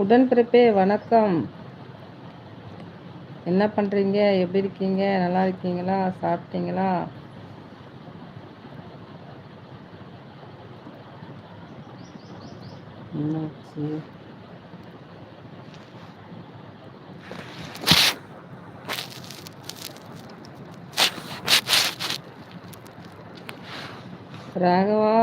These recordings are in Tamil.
உடன்பிறப்பே வணக்கம். என்ன பண்ணுறீங்க எப்படி இருக்கீங்க? நல்லா இருக்கீங்களா? சாப்பிட்டீங்களா? என்னாச்சு? ராகவா?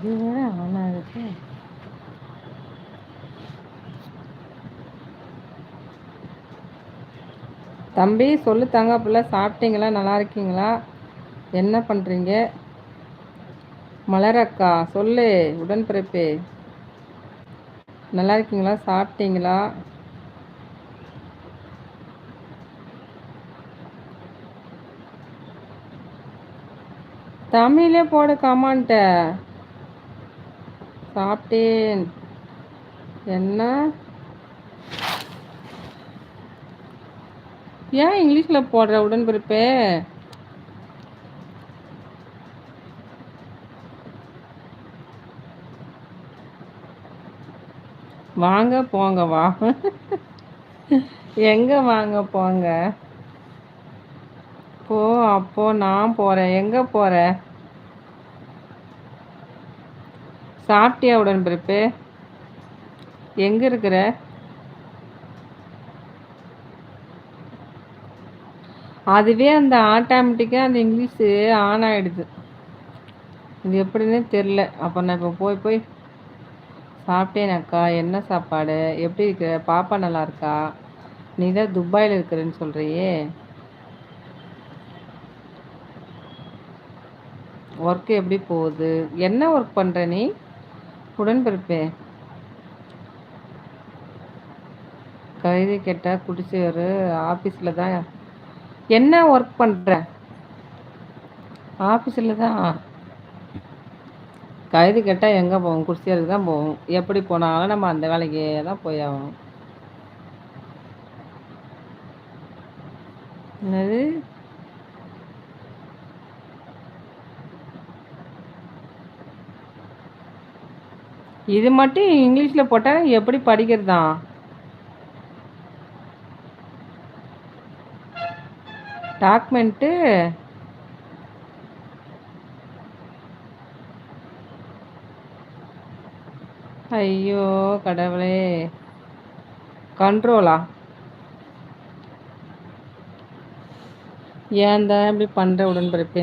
இது வேற தம்பி சொல்லு தங்காப்புல சாப்பிட்டீங்களா? நல்லா இருக்கீங்களா? என்ன பண்ணுறீங்க மலரக்கா சொல்லு உடன்பிறப்பு. நல்லா இருக்கீங்களா? சாப்பிட்டீங்களா? தமிழே போட கமான்ட்ட சாப்பிட்டேன். என்ன? ஏன் இங்கிலீஷில் போடுற உடன்பிறப்பே? வாங்க போங்க வா. எங்க வாங்க போங்க? போ அப்போ நான் போறேன். எங்க போற? சாப்பிட்டியா உடன்பிறப்பு? எங்க இருக்கிற? அதுவே அந்த ஆட்டோமேட்டிக்காக அந்த இங்கிலீஷு ஆன் ஆகிடுது இது எப்படின்னு தெரில அப்போ நான் இப்போ போய் போய் சாப்பிட்டேனாக்கா என்ன சாப்பாடு? எப்படி இருக்கிற பாப்பா நல்லா இருக்கா? நீ தான் துபாயில் இருக்கிறேன்னு சொல்கிறியே ஒர்க்கு எப்படி போகுது? என்ன ஒர்க் பண்ணுற நீ? உடன்பிறப்பே. கவிதை கேட்டால் குடிச்சவர் ஆஃபீஸில் தான் என்ன ஒர்க் பண்ணுற ஆஃபீஸில் தான். கைது கேட்டால் எங்கே போவோம்? குடிசையருக்கு தான் போவோம். எப்படி போனாலும் நம்ம அந்த வேலைக்கு தான் போய் ஆகணும். என்னது? இது மட்டும் இங்கிலீஷில் போட்டால் எப்படி படிக்கிறதா? டாக்குமெண்ட்டு. ஐயோ கடவுளே. கண்ட்ரோலா? ஏன் தான் இப்படி பண்ணுற உடன்பிறப்பு?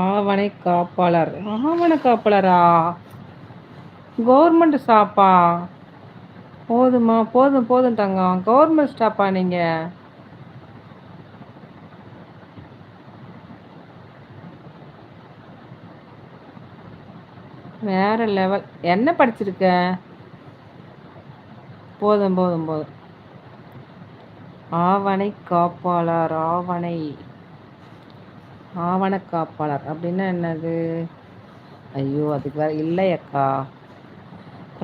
ஆவணை காப்பாளர் ஆவண காப்பாளரா கவர்மெண்ட் ஸ்டாப்பா போதுமா போதும் போதும் தங்கம். கவர்மெண்ட் ஸ்டாப்பா நீங்கள் வேற லெவல் என்ன படிச்சிருக்க? போதும் போதும் போதும். ஆவணை காப்பாளர் ஆவணை. ஆவண காப்பாளர் அப்படின்னா என்னது? ஐயோ அதுக்கு வேற இல்லை அக்கா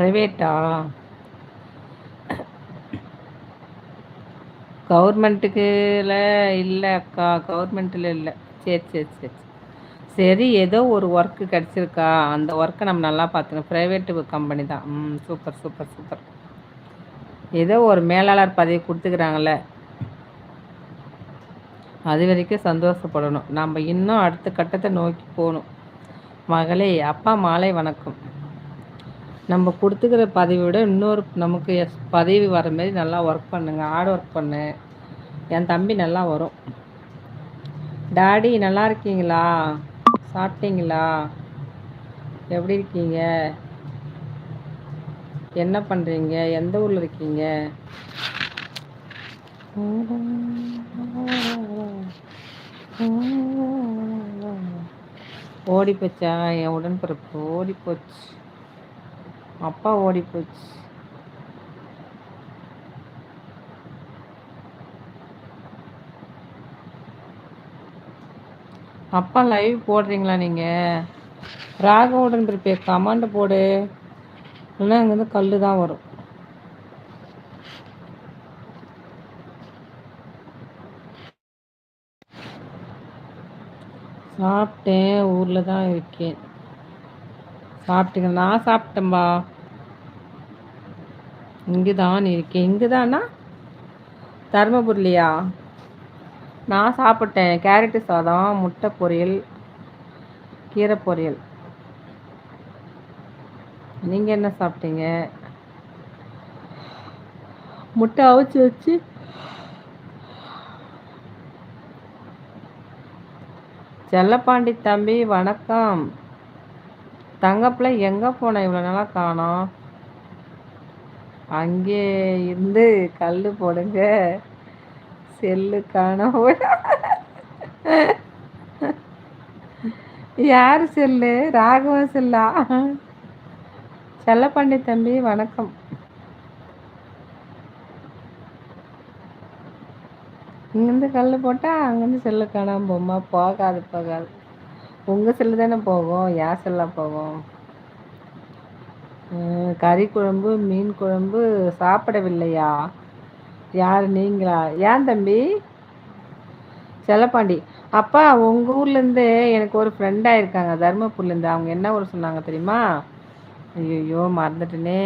ப்ரைவேட்டா? கவர்மெண்ட்டுக்குல இல்லை அக்கா கவர்மெண்ட்டில் இல்லை. சரி சரி சரி. சரி ஏதோ ஒரு ஒர்க்கு கிடச்சிருக்கா? அந்த ஒர்க்கை நம்ம நல்லா பார்த்துக்கணும். ப்ரைவேட்டு கம்பெனி தான். ம் சூப்பர் சூப்பர் சூப்பர் ஏதோ ஒரு மேலாளர் பதவி கொடுத்துக்கிறாங்கள அது வரைக்கும் சந்தோஷப்படணும். நம்ம இன்னும் அடுத்த கட்டத்தை நோக்கி போகணும். மகளே அப்பா மாலை வணக்கம். நம்ம கொடுத்துக்கிற பதவி விட இன்னொரு நமக்கு எஸ் பதவி வர மாரி நல்லா ஒர்க் பண்ணுங்க ஹார்ட் ஒர்க் பண்ணு. என் தம்பி நல்லா வரும். டாடி நல்லா இருக்கீங்களா? சாப்பிட்டீங்களா? எப்படி இருக்கீங்க? என்ன பண்ணுறீங்க எந்த ஊரில் இருக்கீங்க? ஓடி போச்சா? என் உடன்பிறப்பு ஓடி போச்சு. அப்பா ஓடி போச்சு. அப்பா லைவ் போடுறீங்களா நீங்கள் ராகவுடன் பிரிப்பே கமாண்ட் போடு. இல்லைன்னா அங்கேருந்து கல் தான் வரும். சாப்பிட்டேன் ஊரில் தான் இருக்கேன். சாப்பிட்டீங்க நான் சாப்பிட்டேன்பா. இங்கே தான் இருக்கேன். இங்கே தானா தருமபுரிலையா? நான் சாப்பிட்டேன். கேரட்டு சாதம் முட்டை பொரியல் கீரை பொரியல். நீங்கள் என்ன சாப்பிட்டீங்க? முட்டை அவிச்சு வச்சு செல்லப்பாண்டி தம்பி வணக்கம். தங்கப்பில் எங்கே போனேன் இவ்வளோ நாளாக காணோம். அங்கே இருந்து கல் போடுங்க. செல்லு காணோம். யார் செல்லு? ராகவ செல்லா? செல்லப்பாண்டி தம்பி வணக்கம். இங்கேருந்து கல் போட்டால் அங்கேருந்து செல்லு காணாமல் போமா போகாது போகாது. உங்கள் செல்லு தானே போகும். யார் செல்லாக போகும்? கறி குழம்பு மீன் குழம்பு சாப்பிடவில்லையா? யார் நீங்களா? ஏன் தம்பி? செல்லப்பாண்டி அப்பா உங்கள் ஊர்லேருந்து எனக்கு ஒரு ஃப்ரெண்டாக இருக்காங்க தருமபுரிலேருந்து. அவங்க என்ன ஊர் சொன்னாங்க தெரியுமா? ஐயோ மறந்துட்டேனே.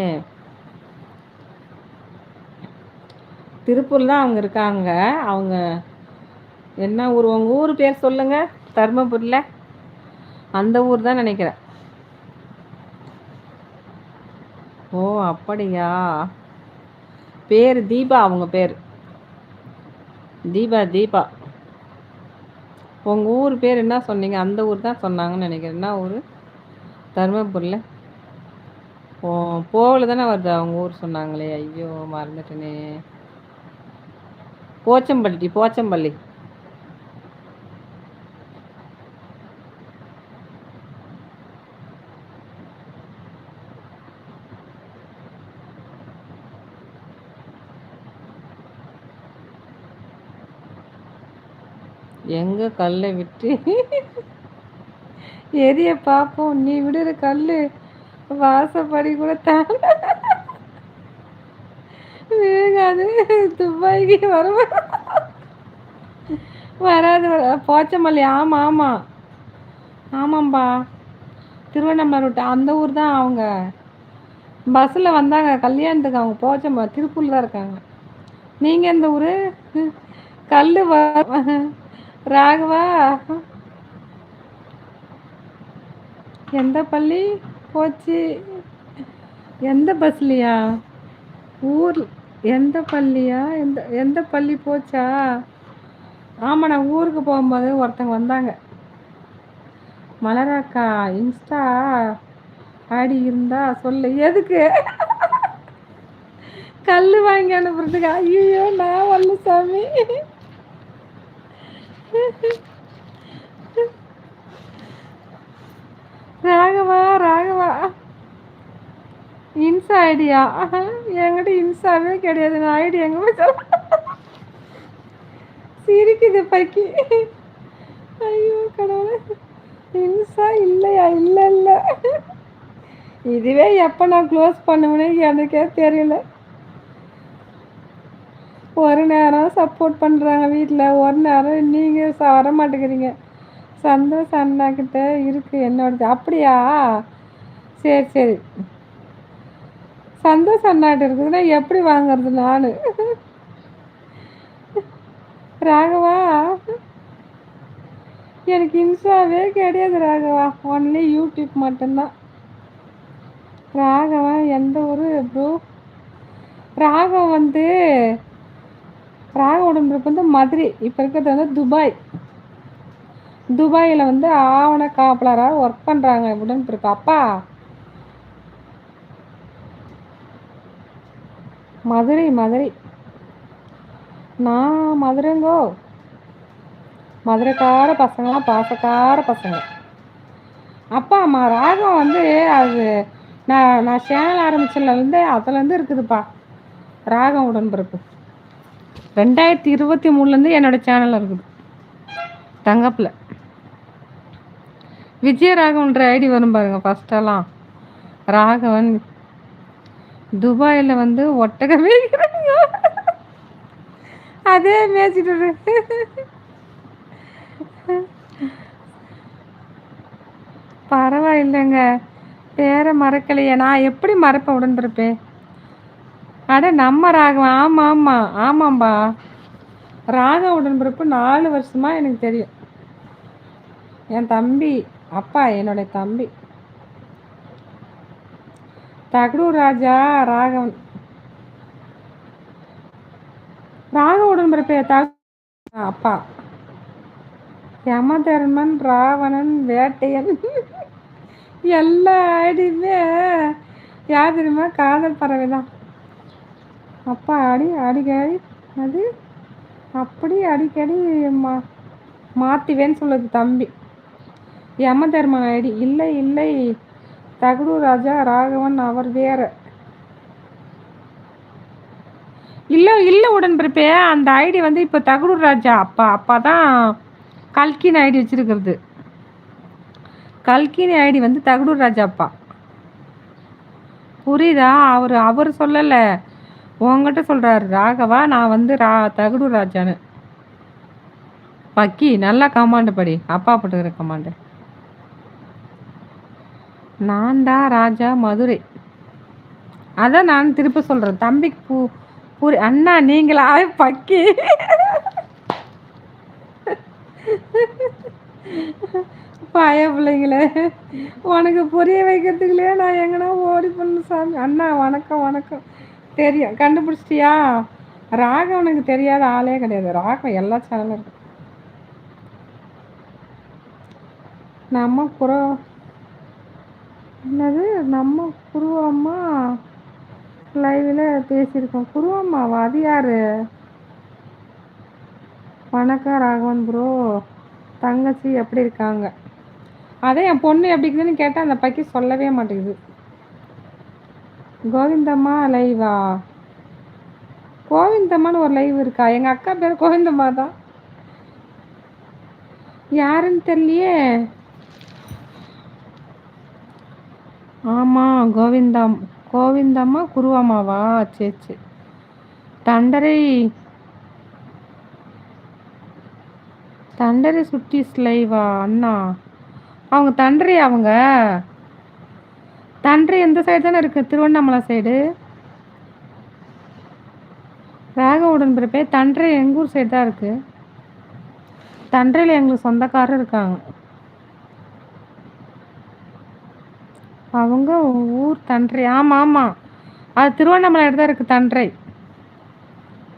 திருப்பூர் தான் அவங்க இருக்காங்க. அவங்க என்ன ஊர்? உங்கள் ஊர் பேர் சொல்லுங்கள் தருமபுரியில் அந்த ஊர் தான் நினைக்கிறேன். ஓ அப்படியா? பேர் தீபா அவங்க பேர். தீபா தீபா. உங்கள் ஊர் பேர் என்ன சொன்னீங்க? அந்த ஊர் தான் சொன்னாங்கன்னு நினைக்கிறேன். என்ன ஊர்? தருமபுரியில்? ஓ போகல தானே வருது அவங்க ஊர் சொன்னாங்களே. ஐயோ மறந்துட்டேனே. போச்சம்பள்ளி போச்சம்பள்ளி. எங்க கல்லை விட்டு? எரிய பார்ப்போம் நீ விடுற கல் வாசப்படி கூட தான் வேகாது துப்பாக்கி வர வராது போச்சமல்லி. ஆமாம் ஆமாம் ஆமாம்பா. திருவண்ணாமலை ரூட்டு அந்த ஊர் தான் அவங்க. பஸ்ஸில் வந்தாங்க. கல்யாணத்துக்கு அவங்க போச்சம்மா திருப்பூரில் தான் இருக்காங்க. நீங்கள் எந்த ஊர்? கல் ராகவா? எந்த பள்ளி? போச்சு. எந்த பஸ்லையா? ஊர் எந்த பள்ளியா? எந்த எந்த பள்ளி போச்சா? ஆமாம் நான் ஊருக்கு போகும்போது ஒருத்தங்க வந்தாங்க. மலராக்கா இன்ஸ்டா? ஆடி இருந்தா சொல்லு. எதுக்கு? கல் வாங்கி அனுப்புறதுக்கு. ஐயோ நான் வரல சாமி. ராகவா ராகவா. இன்சா ஐடியா. என்கிட்ட இன்சாவே கிடையாது. நான் ஐடி எங்கே போய் சிரிக்குது பக்கி. ஐயோ கடவுளே. இன்சா இல்லையா? இல்லை இல்லை. இதுவே எப்போ நான் க்ளோஸ் பண்ணுவேன்னு எனக்கே தெரியல. ஒரு நேரம் சப்போர்ட் பண்ணுறாங்க வீட்டில் ஒரு நேரம் நீங்கள் வர மாட்டேங்கிறீங்க. சந்தோஷம் அண்ணாக்கிட்ட இருக்குது என்னோடது. அப்படியா? சரி சரி. சந்தோஷம் அண்ணாட்ட இருக்குதுன்னா எப்படி வாங்குறது நான்? ராகவா? எனக்கு இன்ஸ்டாவே கிடையாது ராகவா. ஒன்லி யூடியூப் மட்டும்தான். ராகவா எந்த ஒரு ப்ரோ ராகவன் வந்து ராக உடம்புக்கு வந்து மதுரை இப்போ இருக்கிறது வந்து துபாய். துபாயில் வந்து ஆவண காப்பலராக ஒர்க் பண்ணுறாங்க உடன்பிறப்பு அப்பா! மதுரை மதுரை. நான் மதுரைங்கோ? மதுரைக்கார பசங்களாம் பாசக்கார பசங்க. அப்பா அம்மா ராகம் வந்து அது நான் நான் சேனல் ஆரம்பிச்சதுலேருந்து அதுலேருந்து இருக்குதுப்பா. ராகம் உடன்பிறப்பு ரெண்டாயிரத்தி இருபத்தி மூணுலேருந்து என்னோடய சேனல் இருக்குது. தங்கப்பில். விஜயராகவன்ற ஐடி வரும் பாருங்க ஃபஸ்ட்டெல்லாம் ராகவன். துபாயில் வந்து ஒட்டகமே அதே மேய்ச்சிட்டு பரவாயில்லைங்க. பேரை மறக்கலையே. நான் எப்படி மறப்பேன் உடன்பிறப்பேன் அட நம்ம ராகவன் ஆமாம் ஆமாம் ஆமாம்பா. ராக உடன்பிறப்பு நாலு வருஷமா எனக்கு தெரியும். என் தம்பி அப்பா என்னுடைய தம்பி. தகடூர் ராஜா ராகவன். ராக உடன்பிறப்பே தக அப்பா. யமதர்மன் ராவணன் வேட்டையன். எல்லா ஐடியுமே யார் தெரியுமா? காதல் பறவை தான் அப்பா அடி அடிக்கடி அது அப்படி அடிக்கடி மா மாற்றுவேன்னு சொல்லுது தம்பி. யமதர்மன் ஐடி. இல்லை இல்லை. தகுடு ராஜா ராகவன் அவர் வேற. இல்லை இல்லை உடன்பிறப்பே அந்த ஐடி வந்து இப்போ தகுடூர் ராஜா. அப்பா அப்பா தான் கல்கின் ஐடி வச்சிருக்கிறது. கல்கினி ஐடி வந்து தகுடூர் ராஜா அப்பா. புரியுதா? அவர் அவர் சொல்லலை. உங்ககிட்ட சொல்கிறாரு ராகவா நான் வந்து ரா தகுடூர் ராஜான்னு. பக்கி நல்லா கமாண்டு படி. அப்பா போட்டுக்கிற கமாண்டு நான் தான் ராஜா மதுரை. அதான் நான் திருப்பி சொல்கிறேன் தம்பிக்கு பூ பூரி அண்ணா நீங்களா? பக்கி. பாய பிள்ளைங்களே உனக்கு புரிய வைக்கிறதுக்குள்ளே நான் எங்கன்னா ஓடி பண்ண சாமி. அண்ணா வணக்கம் வணக்கம். தெரியும். கண்டுபிடிச்சிட்டியா? ராகம் உனக்கு தெரியாத ஆளே கிடையாது. ராகம் எல்லா சேனலும் இருக்கு. நம்ம குரோ என்னது? நம்ம குருவம்மா லைவில் பேசியிருக்கோம். குருவம்மாவா அது யார்? வணக்கம் ராகவன் ப்ரோ தங்கச்சி எப்படி இருக்காங்க? அதே என் பொண்ணு எப்படி இருக்குதுன்னு கேட்டால் அந்த பைக்கி சொல்லவே மாட்டேங்குது. கோவிந்தம்மா லைவா கோவிந்தம்மான்னு ஒரு லைவ் இருக்கா? எங்கள் அக்கா பேர் கோவிந்தம்மா தான் யாருன்னு தெரியலையே. ஆமாம் கோவிந்தம் கோவிந்தம்மா குருவாமாவா? சரி சரி தண்டரை தண்டரை சுட்டிஸ் ஸ்லைவா அண்ணா. அவங்க தண்டரை அவங்க? தன்று எந்த சைடு தானே இருக்குது திருவண்ணாமலை சைடு ராக உடன்பிறப்பே தண்டரை எங்கூர் சைடு தான் இருக்குது தன்றையில் எங்களுக்கு சொந்தக்காரர் இருக்காங்க. அவங்க ஊர் தன்றை. ஆமாம் ஆமாம் அது திருவண்ணாமலை தான் இருக்குது தன்றை.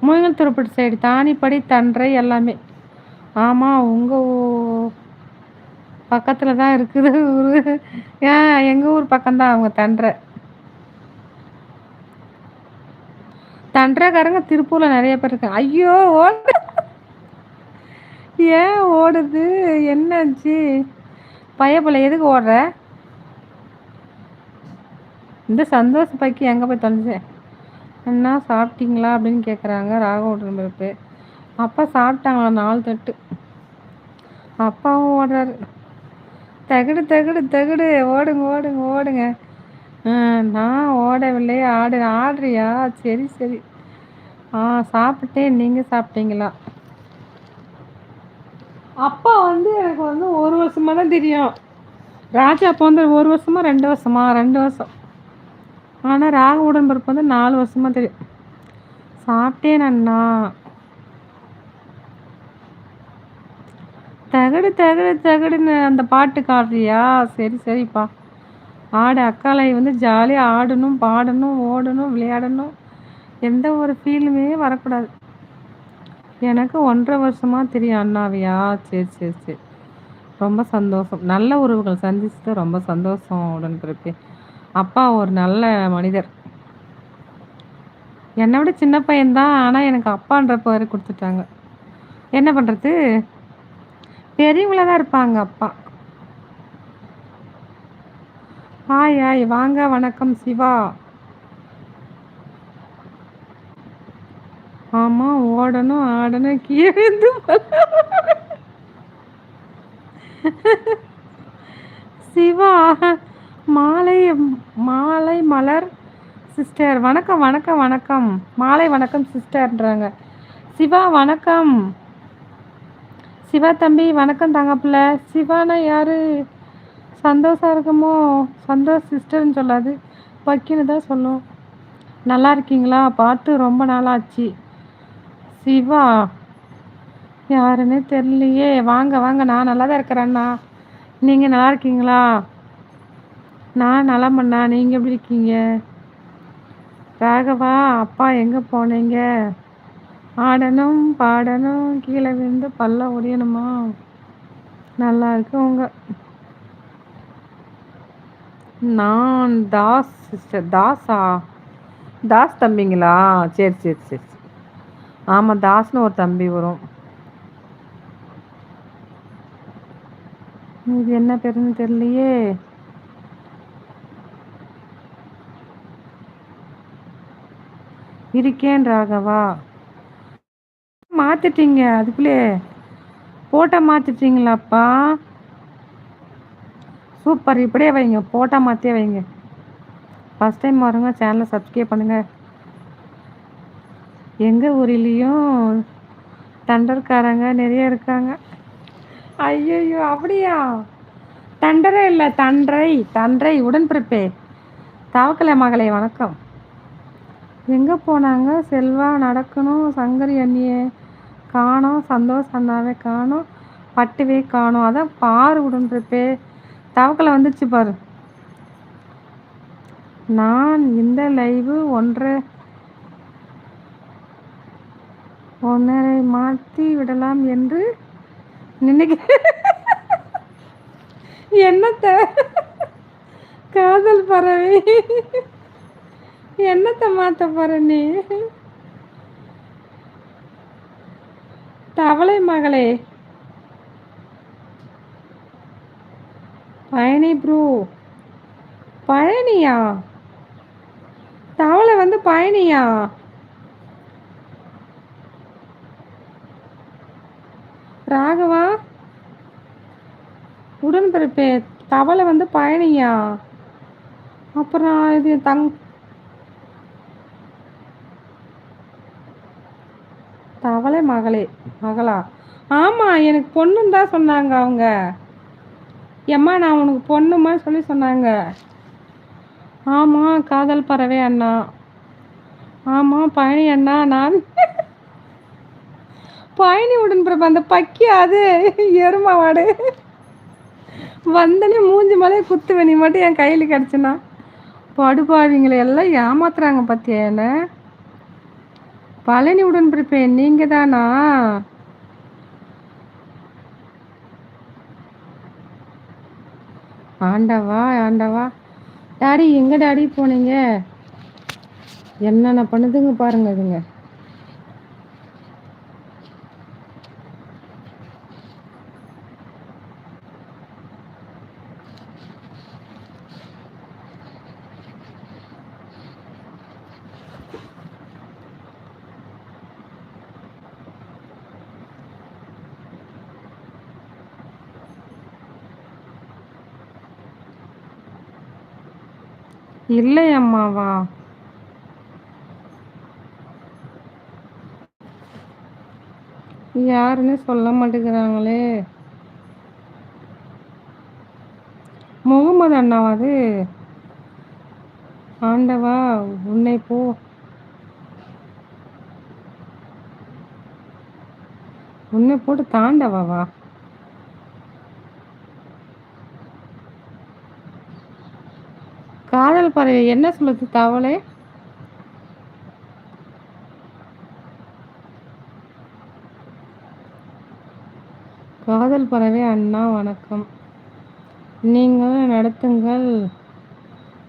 முயங்கல் திருப்பட்டு சைடு தானிப்படி தன்றை எல்லாமே. ஆமாம் உங்கள் பக்கத்தில் தான் இருக்குது ஊர். ஏன் எங்கள் ஊர் பக்கம்தான் அவங்க தண்டரை தண்டரைக்காரங்க திருப்பூரில் நிறைய பேர் இருக்காங்க. ஐயோ ஓடு. ஏன் ஓடுது? என்னாச்சு? பையப்பிள்ளை எதுக்கு ஓடுற? இந்த சந்தோஷ பைக்கு எங்கே போய் தொலைஞ்சேன் என்ன சாப்பிட்டீங்களா? அப்படின்னு கேட்குறாங்க ராகவட்டன் உடம்பு அப்பா சாப்பிட்டாங்களா? நாலு தட்டு. அப்பாவும் ஓடுறாரு. தகுடு தகுடு தகுடு. ஓடுங்க ஓடுங்க ஓடுங்க. நான் ஓடவில்லை. ஆடு ஆடுறியா? சரி சரி. ஆ சாப்பிட்டேன். நீங்கள் சாப்பிட்டீங்களா? அப்பா வந்து எனக்கு வந்து ஒரு வருஷமாக தான் தெரியும். ராஜா அப்போ வந்து ஒரு வருஷமா ரெண்டு வருஷமா? ரெண்டு வருஷம். ஆனால் ராக உடன்பருப்பு வந்து நாலு வருஷமாக தெரியும். சாப்பிட்டேன் அண்ணா. தகடு தகடு தகடுன்னு அந்த பாட்டு காடுறியா சரி சரிப்பா. ஆடு அக்காலை வந்து ஜாலியாக ஆடணும் பாடணும் ஓடணும் விளையாடணும். எந்த ஒரு ஃபீலுமே வரக்கூடாது. எனக்கு ஒன்றரை வருஷமாக தெரியும் அண்ணாவியா? சரி சரி சரி. ரொம்ப சந்தோஷம். நல்ல உறவுகள் சந்திச்சுட்டு ரொம்ப சந்தோஷம் உடன்பிறப்பே அப்பா ஒரு நல்ல மனிதர். என்னை விட சின்ன பையன்தான். ஆனால் எனக்கு அப்பான்ற பேர் கொடுத்துட்டாங்க. என்ன பண்ணுறது பெரியவங்கள தான் இருப்பாங்க அப்பா. ஹாய் ஹாய் வாங்க வணக்கம் சிவா. ஆமா ஓடணும் ஆடணும் கீழே சிவா மாலை மாலை மலர் சிஸ்டர். வணக்கம் வணக்கம் வணக்கம். மாலை வணக்கம் சிஸ்டர்ன்றாங்க. சிவா வணக்கம். சிவா தம்பி வணக்கம் தாங்கப்பில்ல சிவானா யார்? சந்தோஷம் இருக்குமோ? சந்தோஷ் சிஸ்டர்னு சொல்லாது. பக்கின்னு தான் சொல்லும். நல்லா இருக்கீங்களா? பார்த்து ரொம்ப நாளாச்சு. சிவா யாருன்னே தெரியலையே. வாங்க வாங்க. நான் நல்லா தான் இருக்கிறேண்ணா நீங்கள் நல்லா இருக்கீங்களா? நான் நலமண்ணா நீங்கள் எப்படி இருக்கீங்க? ராகவா அப்பா எங்கே போனீங்க? ஆடணும் பாடணும் கீழே விழுந்து பல்ல ஒடியணுமா? நல்லா இருக்கு உங்க. நான் தாஸ் சிஸ்டர் தாஸா? தாஸ் தம்பிங்களா? சரி சரி சரி. ஆமாம் தாஸ்னு ஒரு தம்பி வரும். இது என்ன பேருன்னு தெரியலையே. இருக்கேன் ராகவா. மாற்றிட்டீங்க அதுக்குள்ளே போட்டோ மாற்றிட்டீங்களாப்பா சூப்பர் இப்படியே வைங்க போட்டோ மாற்றியே வைங்க. ஃபஸ்ட் டைம் வருங்க சேனலை சப்ஸ்கிரைப் பண்ணுங்கள் எங்கள் ஊரிலையும் தண்டர்காரங்க நிறைய இருக்காங்க. ஐயோ அப்படியா? தண்டரே இல்லை தண்டரை தண்டரை உடன்பிறப்பே. தவக்கலை மகளே வணக்கம். எங்கே போனாங்க? செல்வா நடக்கணும் சங்கரி அண்ணியே. காணோம் சந்தோஷ் அண்ணாவே காணோம் பட்டுவே காணோம். அதான் பாரு உடன்பிறப்பே தவக்கலை வந்துச்சு பாரு. நான் இந்த லைவு ஒன்றை ஒன்றரை மாற்றி விடலாம் என்று நினைக்க என்னத்த காதல் பறவை என்னத்தை மாத்த போற நீ? தவளை மகளே. பழனி ப்ரூ. பழனியா? தவளை வந்து பழனியா? ராகவா? உடன்பிறப்பே தவளை வந்து பயணியா அப்புறம் இது தங் தவளை மகளே மகளா? ஆமாம் எனக்கு பொண்ணுன்னு தான் சொன்னாங்க அவங்க. எம்மா நான் உனக்கு பொண்ணுமா சொல்லி சொன்னாங்க. ஆமாம் காதல் பறவை அண்ணா. ஆமாம் பழனி அண்ணா நான் பயணி உடன்பிறப்பு அந்த பக்கி அது எருமா வாடு வந்தனே மூஞ்சி மலையை குத்து நீ மட்டும் என் கையில் கிடச்சினா படுபாவிங்களை எல்லாம் ஏமாத்துறாங்க பத்தியா என்ன? பழனி உடன்பிறப்பே நீங்க தானா ஆண்டவா ஆண்டவா. டாடி எங்க டாடி போனீங்க? என்னென்ன பண்ணுதுங்க பாருங்க இதுங்க. இல்லை அம்மாவா யாருன்னு சொல்ல மாட்டேங்கிறாங்களே. முகமது அண்ணாவா அது? ஆண்டவா உன்னை போ. உன்னை போட்டு தாண்டவாவா? காதல் பறவை என்ன சொல்லுது தவளை? காதல் பறவை அண்ணா வணக்கம். நீங்கள் நடத்துங்கள்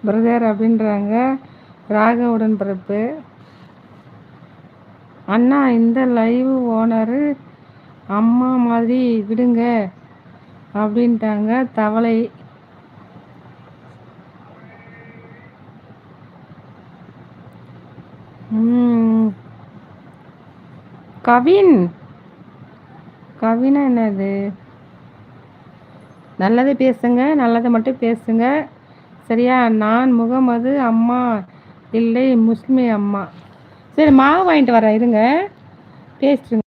பிரதர் அப்படின்றாங்க. ராகவுடன் பிறப்பு அண்ணா இந்த லைவ் ஓனரு அம்மா மாதிரி விடுங்க அப்படின்ட்டாங்க தவளை. கவின். கவினா என்னது? நல்லது பேசுங்க நல்லதை மட்டும் பேசுங்க. சரியா? நான் முகமது அம்மா இல்லை முஸ்லிம் அம்மா. சரி மாவு வாங்கிட்டு வரேன் இருங்க. பேசுங்க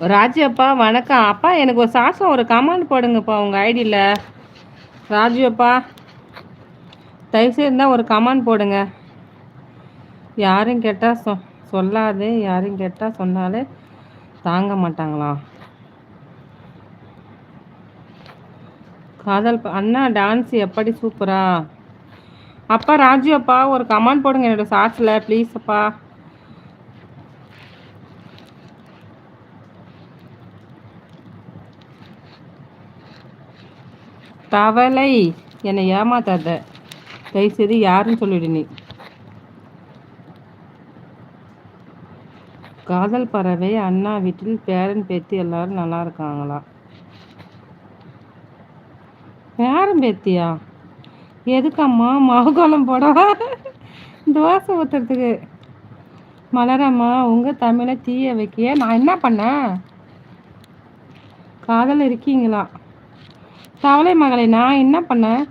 ராஜு அப்பா வணக்கம். அப்பா எனக்கு ஒரு சாசம் ஒரு கமெண்ட் போடுங்கப்பா உங்கள் ஐடியில் ராஜு அப்பா தயவுசெய்து இருந்தால் ஒரு கமெண்ட் போடுங்க. யாரும் கேட்டால் சொ சொல்லாது. யாரும் கேட்டால் சொன்னாலே தாங்க மாட்டாங்களா? காதல் அண்ணா டான்ஸ் எப்படி சூப்பரா? அப்பா ராஜு அப்பா ஒரு கமெண்ட் போடுங்க என்னோட சாட்ஸில் ப்ளீஸ் அப்பா. தவளை என்னை ஏமாத்தாத. தயவுசெய்து யாருன்னு சொல்லிடு நீ. காதல் பறவை அண்ணா வீட்டில் பேரன் பேத்தி எல்லாரும் நல்லா இருக்காங்களா? பேரன் பேத்தியா? எதுக்கம்மா மாவுகோலம் போடவா தோசை ஊற்றுறதுக்கு மலரம்மா உங்கள் தமிழை தீய வைக்க நான் என்ன பண்ணேன்? காதல் இருக்கீங்களா? தவளை மகளை நான் என்ன பண்ணேன்?